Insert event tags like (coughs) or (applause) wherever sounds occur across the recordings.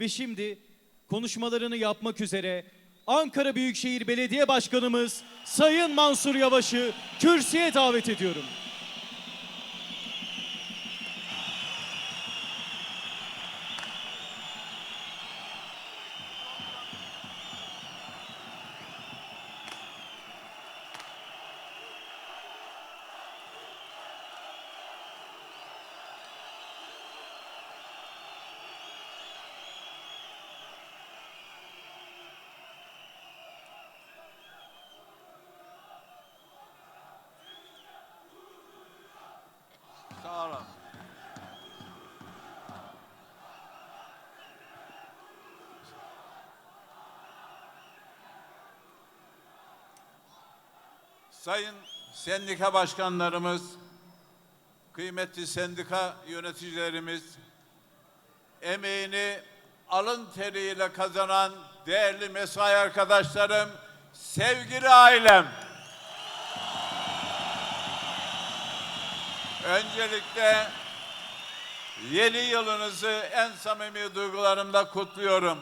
Ve şimdi konuşmalarını yapmak üzere Ankara Büyükşehir Belediye Başkanımız Sayın Mansur Yavaş'ı kürsüye davet ediyorum. Sağ olun. Sayın sendika başkanlarımız, kıymetli sendika yöneticilerimiz, emeğini alın teriyle kazanan değerli mesai arkadaşlarım, sevgili ailem. Öncelikle yeni yılınızı en samimi duygularımla kutluyorum.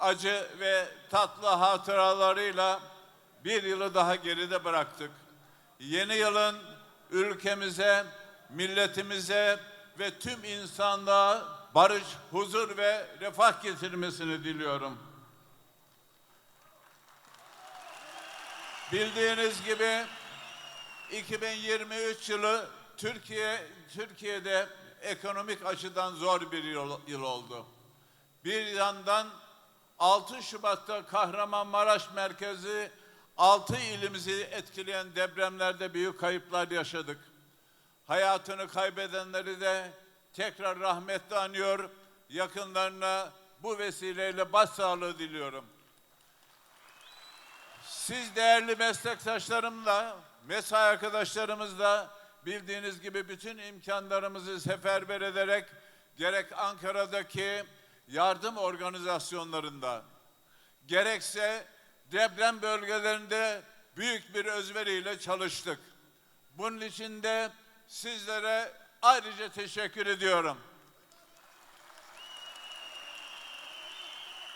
Acı ve tatlı hatıralarıyla bir yılı daha geride bıraktık. Yeni yılın ülkemize, milletimize ve tüm insanlığa barış, huzur ve refah getirmesini diliyorum. Bildiğiniz gibi 2023 yılı Türkiye Türkiye'de ekonomik açıdan zor bir yıl, yıl oldu. Bir yandan 6 Şubat'ta Kahramanmaraş merkezi 6 ilimizi etkileyen depremlerde büyük kayıplar yaşadık. Hayatını kaybedenleri de tekrar rahmetle anıyor. Yakınlarına bu vesileyle başsağlığı diliyorum. Siz değerli meslektaşlarımla, mesai arkadaşlarımızla bildiğiniz gibi bütün imkanlarımızı seferber ederek gerek Ankara'daki yardım organizasyonlarında gerekse deprem bölgelerinde büyük bir özveriyle çalıştık. Bunun için de sizlere ayrıca teşekkür ediyorum.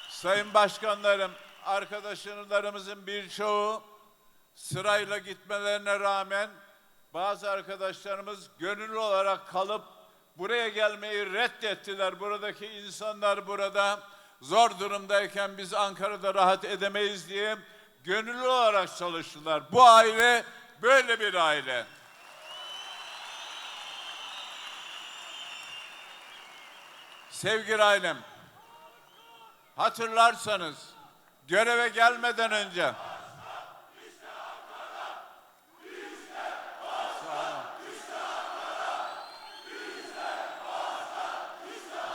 Sayın başkanlarım, arkadaşlarımızın birçoğu sırayla gitmelerine rağmen bazı arkadaşlarımız gönüllü olarak kalıp buraya gelmeyi reddettiler. Buradaki insanlar burada zor durumdayken biz Ankara'da rahat edemeyiz diye gönüllü olarak çalıştılar. Bu aile böyle bir aile. Sevgili ailem, hatırlarsanız göreve gelmeden önce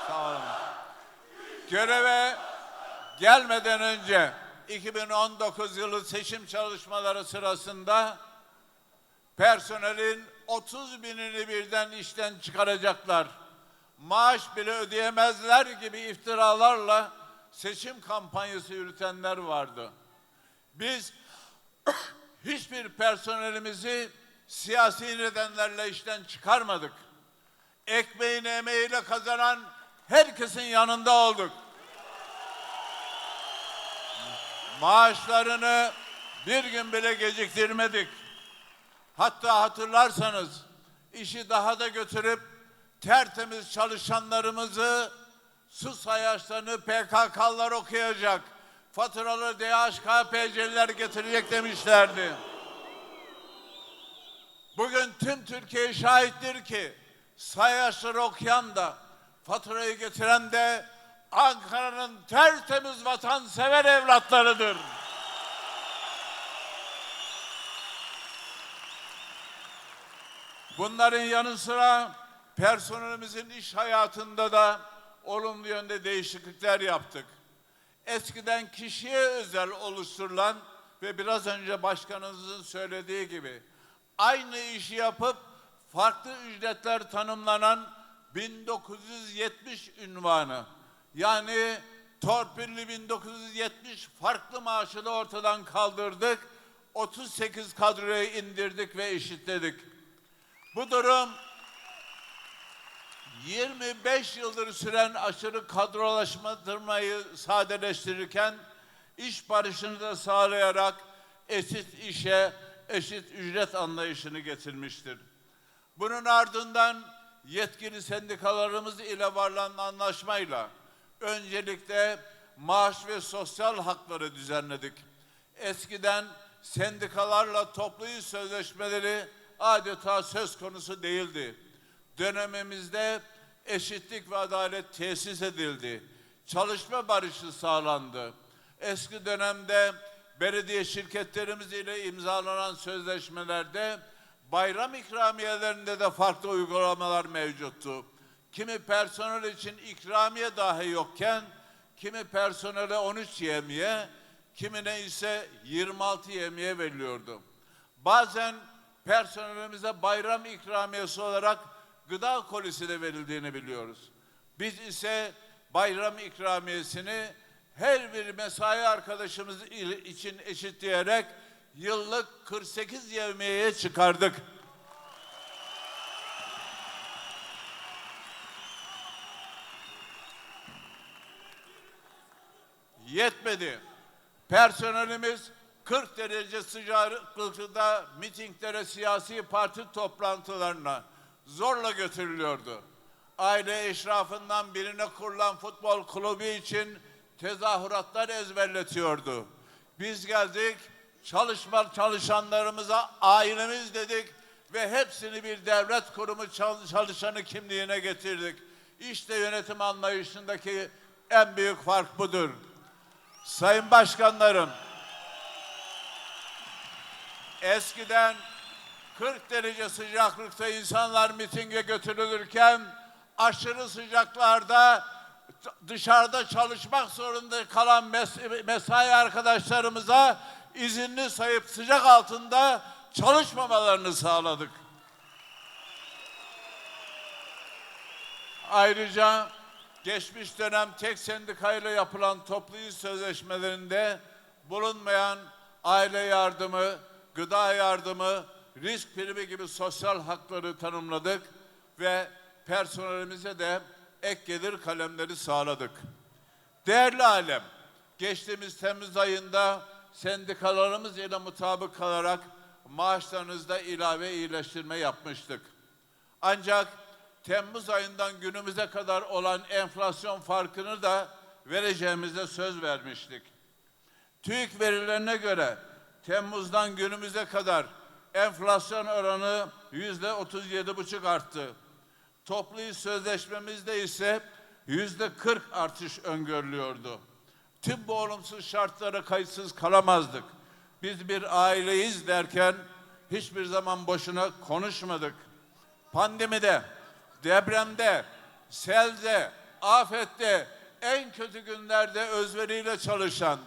Sağ olun. Göreve gelmeden önce 2019 yılı seçim çalışmaları sırasında personelin 30 binini birden işten çıkaracaklar. Maaş bile ödeyemezler gibi iftiralarla seçim kampanyası yürütenler vardı. Biz (coughs) hiçbir personelimizi siyasi nedenlerle işten çıkarmadık. Ekmeğini emeğiyle kazanan herkesin yanında olduk. Maaşlarını bir gün bile geciktirmedik. Hatta hatırlarsanız işi daha da götürüp tertemiz çalışanlarımızı su sayaçlarını PKK'lar okuyacak. Faturalı DHKPC'liler getirecek demişlerdi. Bugün tüm Türkiye şahittir ki sayaçları okuyan da faturayı getiren de Ankara'nın tertemiz vatansever evlatlarıdır. Bunların yanı sıra personelimizin iş hayatında da olumlu yönde değişiklikler yaptık. Eskiden kişiye özel oluşturulan ve biraz önce başkanınızın söylediği gibi aynı işi yapıp farklı ücretler tanımlanan 1970 ünvanı yani torpilli 1970 farklı maaşı da ortadan kaldırdık. 38 kadroya indirdik ve eşitledik. Bu durum 25 yıldır süren aşırı kadrolaşmayı sadeleştirirken iş barışını da sağlayarak eşit işe eşit ücret anlayışını getirmiştir. Bunun ardından yetkili sendikalarımız ile varılan anlaşmayla öncelikle maaş ve sosyal hakları düzenledik. Eskiden sendikalarla toplu iş sözleşmeleri adeta söz konusu değildi. Dönemimizde eşitlik ve adalet tesis edildi. Çalışma barışı sağlandı. Eski dönemde belediye şirketlerimiz ile imzalanan sözleşmelerde bayram ikramiyelerinde de farklı uygulamalar mevcuttu. Kimi personel için ikramiye dahi yokken, kimi personele 13 yemiye, kimine ise 26 yemiye veriliyordu. Bazen personelimize bayram ikramiyesi olarak gıda kolisi de verildiğini biliyoruz. Biz ise bayram ikramiyesini her bir mesai arkadaşımız için eşitleyerek yıllık 48 yevmiyeye çıkardık. Yetmedi. Personelimiz 40 derece sıcaklıkta mitinglere, siyasi parti toplantılarına zorla götürülüyordu. Aile eşrafından birine kurulan futbol kulübü için tezahüratlar ezberletiyordu. Biz geldik, çalışma çalışanlarımıza ailemiz dedik ve hepsini bir devlet kurumu çal- çalışanı kimliğine getirdik. İşte yönetim anlayışındaki en büyük fark budur. Sayın başkanlarım, eskiden 40 derece sıcaklıkta insanlar mitinge götürülürken aşırı sıcaklarda dışarıda çalışmak zorunda kalan mes- mesai arkadaşlarımıza izinli sayıp sıcak altında çalışmamalarını sağladık. Ayrıca geçmiş dönem tek sendikayla yapılan toplu iş sözleşmelerinde bulunmayan aile yardımı, gıda yardımı, risk primi gibi sosyal hakları tanımladık ve personelimize de ek gelir kalemleri sağladık. Değerli alem, geçtiğimiz Temmuz ayında sendikalarımız ile mutabık kalarak maaşlarınızda ilave iyileştirme yapmıştık. Ancak Temmuz ayından günümüze kadar olan enflasyon farkını da vereceğimize söz vermiştik. TÜİK verilerine göre Temmuz'dan günümüze kadar enflasyon oranı yüzde 37 buçuk arttı. Toplu iş sözleşmemizde ise yüzde 40 artış öngörülüyordu. Tüm bu olumsuz şartlara kayıtsız kalamazdık. Biz bir aileyiz derken hiçbir zaman boşuna konuşmadık. Pandemide, depremde, selde, afette, en kötü günlerde özveriyle çalışan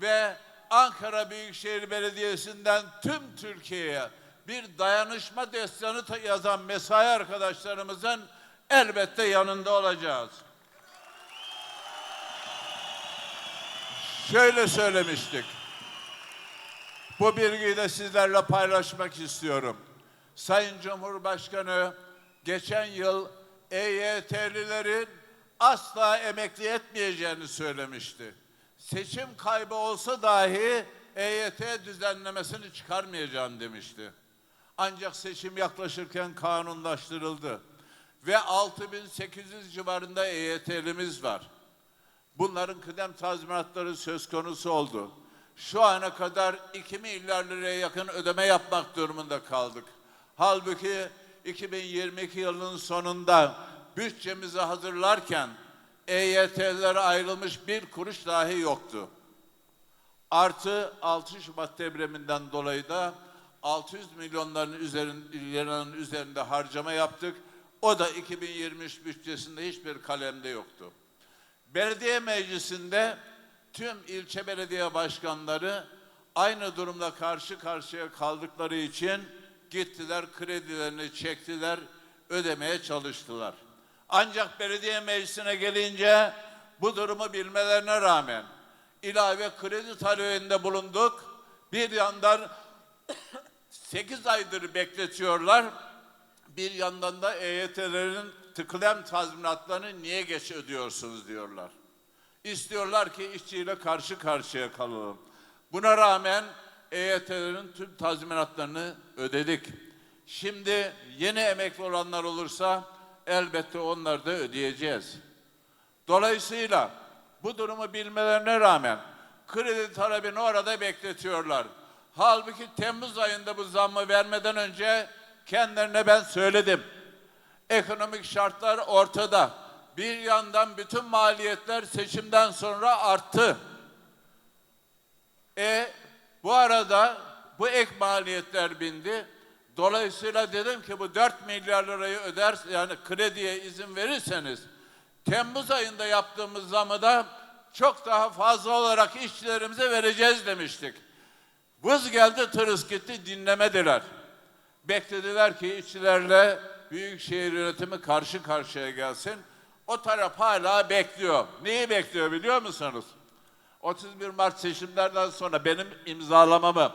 ve Ankara Büyükşehir Belediyesi'nden tüm Türkiye'ye bir dayanışma destanı ta- yazan mesai arkadaşlarımızın elbette yanında olacağız. Şöyle söylemiştik. Bu bilgiyi de sizlerle paylaşmak istiyorum. Sayın Cumhurbaşkanı geçen yıl EYT'lilerin asla emekli etmeyeceğini söylemişti. Seçim kaybı olsa dahi EYT düzenlemesini çıkarmayacağım demişti. Ancak seçim yaklaşırken kanunlaştırıldı ve 6800 civarında EYT'limiz var. Bunların kıdem tazminatları söz konusu oldu. Şu ana kadar 2 milyar liraya yakın ödeme yapmak durumunda kaldık. Halbuki 2022 yılının sonunda bütçemizi hazırlarken EYT'lere ayrılmış bir kuruş dahi yoktu. Artı 6 Şubat depreminden dolayı da 600 milyonların üzerinde, üzerinde harcama yaptık. O da 2023 bütçesinde hiçbir kalemde yoktu. Belediye meclisinde tüm ilçe belediye başkanları aynı durumla karşı karşıya kaldıkları için gittiler kredilerini çektiler, ödemeye çalıştılar. Ancak belediye meclisine gelince bu durumu bilmelerine rağmen ilave kredi talebinde bulunduk. Bir yandan (coughs) 8 aydır bekletiyorlar. Bir yandan da EYT'lerin tıklem tazminatlarını niye geç ödüyorsunuz diyorlar. İstiyorlar ki işçiyle karşı karşıya kalalım. Buna rağmen EYT'lerin tüm tazminatlarını ödedik. Şimdi yeni emekli olanlar olursa elbette onları da ödeyeceğiz. Dolayısıyla bu durumu bilmelerine rağmen kredi talebini orada bekletiyorlar. Halbuki Temmuz ayında bu zammı vermeden önce kendilerine ben söyledim. Ekonomik şartlar ortada. Bir yandan bütün maliyetler seçimden sonra arttı. E bu arada bu ek maliyetler bindi. Dolayısıyla dedim ki bu 4 milyar lirayı öder yani krediye izin verirseniz Temmuz ayında yaptığımız zamı da çok daha fazla olarak işçilerimize vereceğiz demiştik. Vız geldi tırıs gitti dinlemediler. Beklediler ki işçilerle Büyükşehir yönetimi karşı karşıya gelsin. O taraf hala bekliyor. Neyi bekliyor biliyor musunuz? 31 Mart seçimlerden sonra benim imzalamamı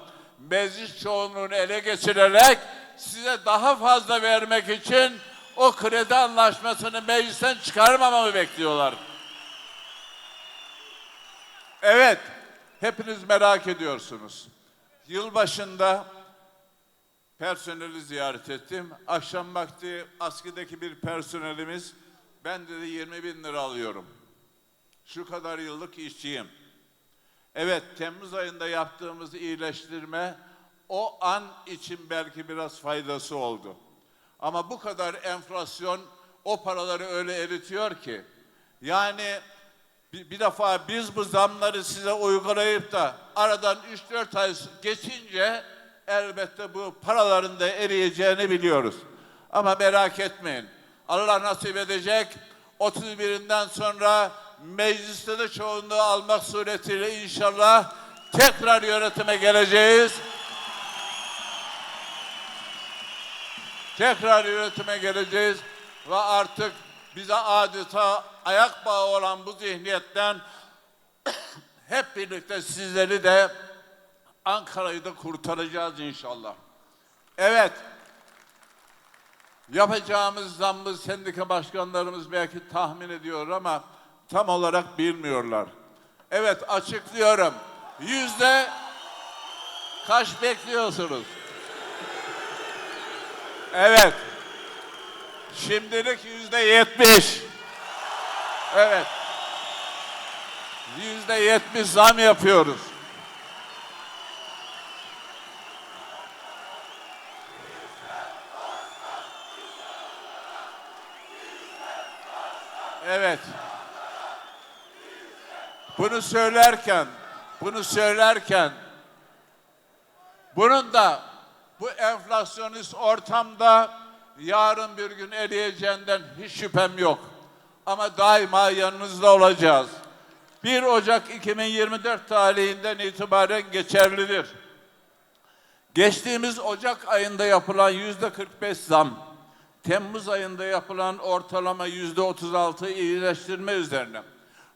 meclis çoğunluğunu ele geçirerek size daha fazla vermek için o kredi anlaşmasını meclisten çıkarmamamı bekliyorlar. Evet, hepiniz merak ediyorsunuz. Yılbaşında personeli ziyaret ettim. Akşam vakti askıdaki bir personelimiz, ben dedi 20 bin lira alıyorum. Şu kadar yıllık işçiyim. Evet, Temmuz ayında yaptığımız iyileştirme o an için belki biraz faydası oldu. Ama bu kadar enflasyon o paraları öyle eritiyor ki. Yani bir, bir defa biz bu zamları size uygulayıp da aradan 3-4 ay geçince elbette bu paraların da eriyeceğini biliyoruz. Ama merak etmeyin. Allah nasip edecek. 31'inden sonra mecliste de çoğunluğu almak suretiyle inşallah tekrar yönetime geleceğiz. Tekrar yönetime geleceğiz ve artık bize adeta ayak bağı olan bu zihniyetten (coughs) hep birlikte sizleri de Ankara'yı da kurtaracağız inşallah. Evet. Yapacağımız zammı sendika başkanlarımız belki tahmin ediyor ama tam olarak bilmiyorlar. Evet açıklıyorum. Yüzde kaç bekliyorsunuz? Evet. Şimdilik yüzde yetmiş. Evet. Yüzde yetmiş zam yapıyoruz. Evet. Bunu söylerken, bunu söylerken bunun da bu enflasyonist ortamda yarın bir gün eriyeceğinden hiç şüphem yok. Ama daima yanınızda olacağız. 1 Ocak 2024 tarihinden itibaren geçerlidir. Geçtiğimiz Ocak ayında yapılan yüzde 45 zam, Temmuz ayında yapılan ortalama yüzde 36 iyileştirme üzerine.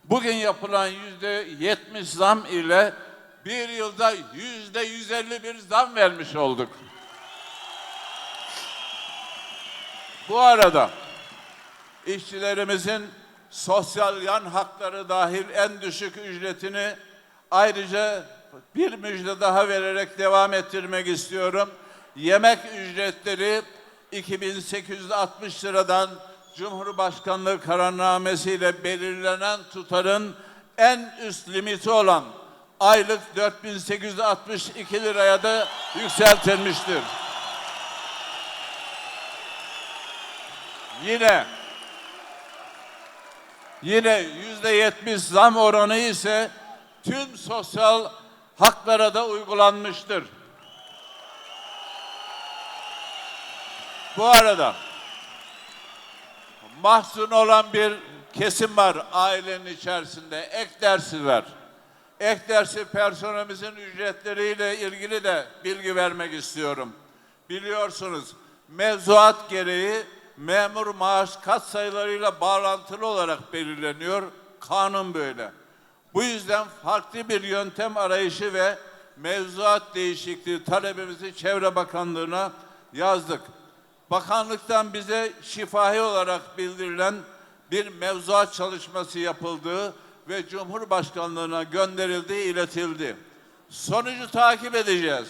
Bugün yapılan yüzde 70 zam ile bir yılda yüzde 151 zam vermiş olduk. Bu arada işçilerimizin sosyal yan hakları dahil en düşük ücretini ayrıca bir müjde daha vererek devam ettirmek istiyorum. Yemek ücretleri 2860 liradan Cumhurbaşkanlığı kararnamesiyle belirlenen tutarın en üst limiti olan aylık 4862 liraya da yükseltilmiştir. Yine yine yüzde yetmiş zam oranı ise tüm sosyal haklara da uygulanmıştır. Bu arada mahzun olan bir kesim var ailenin içerisinde. Ek dersi var. Ek dersi personelimizin ücretleriyle ilgili de bilgi vermek istiyorum. Biliyorsunuz mevzuat gereği memur maaş kat sayılarıyla bağlantılı olarak belirleniyor. Kanun böyle. Bu yüzden farklı bir yöntem arayışı ve mevzuat değişikliği talebimizi Çevre Bakanlığı'na yazdık. Bakanlıktan bize şifahi olarak bildirilen bir mevzuat çalışması yapıldığı ve Cumhurbaşkanlığına gönderildiği iletildi. Sonucu takip edeceğiz.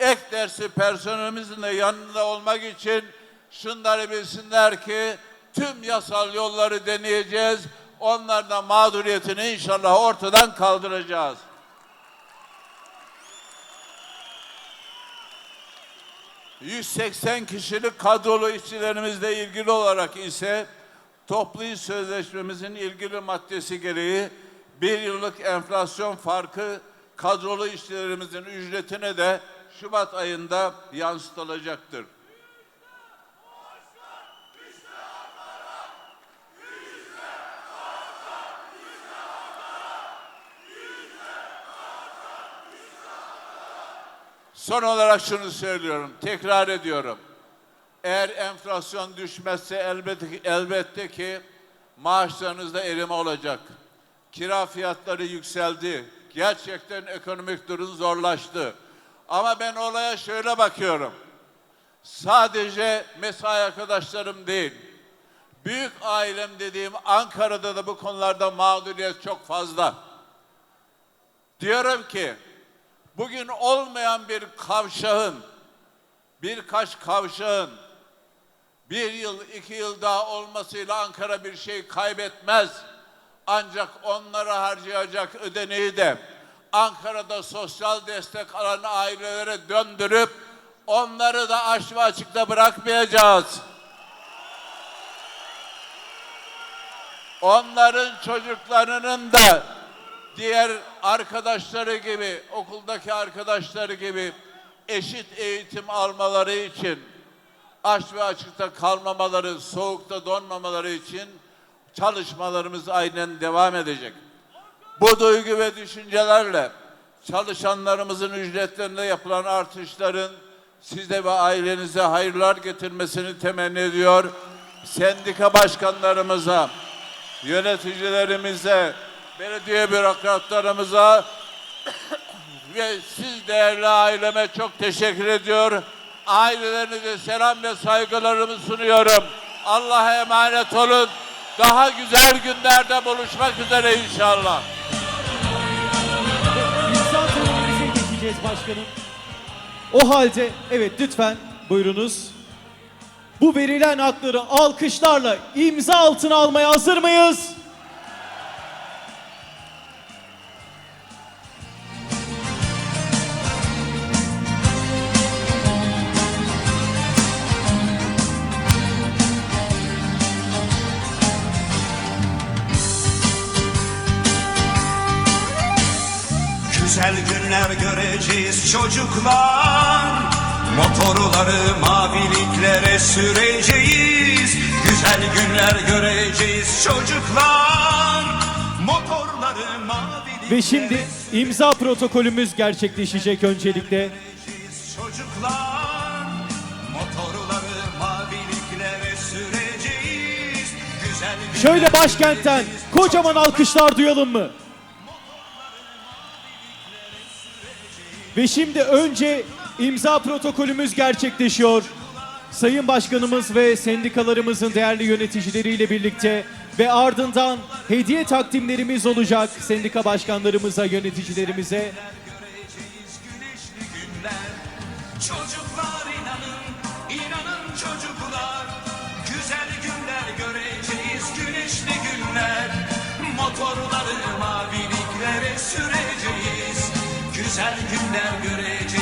Ek dersi personelimizin de yanında olmak için şunları bilsinler ki tüm yasal yolları deneyeceğiz. Onlar da mağduriyetini inşallah ortadan kaldıracağız. ...180 kişilik kadrolu işçilerimizle ilgili olarak ise... ...toplu iş sözleşmemizin ilgili maddesi gereği... ...bir yıllık enflasyon farkı... ...kadrolu işçilerimizin ücretine de... ...Şubat ayında yansıtılacaktır. Son olarak şunu söylüyorum, tekrar ediyorum. Eğer enflasyon düşmezse elbette ki, elbette ki maaşlarınızda erime olacak. Kira fiyatları yükseldi. Gerçekten ekonomik durum zorlaştı. Ama ben olaya şöyle bakıyorum. Sadece mesai arkadaşlarım değil, büyük ailem dediğim Ankara'da da bu konularda mağduriyet çok fazla. Diyorum ki bugün olmayan bir kavşağın, birkaç kavşağın bir yıl, iki yıl daha olmasıyla Ankara bir şey kaybetmez. Ancak onlara harcayacak ödeneği de Ankara'da sosyal destek alan ailelere döndürüp onları da aç ve açıkta bırakmayacağız. Onların çocuklarının da diğer arkadaşları gibi, okuldaki arkadaşları gibi eşit eğitim almaları için, aç ve açıkta kalmamaları, soğukta donmamaları için çalışmalarımız aynen devam edecek. Bu duygu ve düşüncelerle çalışanlarımızın ücretlerinde yapılan artışların size ve ailenize hayırlar getirmesini temenni ediyor. Sendika başkanlarımıza, yöneticilerimize, belediye bürokratlarımıza (coughs) ve siz değerli aileme çok teşekkür ediyor. Ailelerinize selam ve saygılarımı sunuyorum. Allah'a emanet olun. Daha güzel günlerde buluşmak üzere inşallah. İmza törenimize geçeceğiz başkanım. O halde evet lütfen buyurunuz. Bu verilen hakları alkışlarla imza altına almaya hazır mıyız? Güzel günler göreceğiz çocuklar. Motorları maviliklere süreceğiz. Güzel günler göreceğiz çocuklar. Motorları maviliklere Ve şimdi imza protokolümüz gerçekleşecek öncelikle. çocuklar. Motorları maviliklere süreceğiz. Güzel Şöyle başkentten kocaman alkışlar duyalım mı? Ve şimdi önce imza protokolümüz gerçekleşiyor. Sayın Başkanımız ve sendikalarımızın değerli yöneticileriyle birlikte ve ardından hediye takdimlerimiz olacak sendika başkanlarımıza, yöneticilerimize. Çocuklar inanın, inanın çocuklar Güzel günler göreceğiz güneşli günler Motorları maviliklere süreceğiz güzel günler göreceğiz.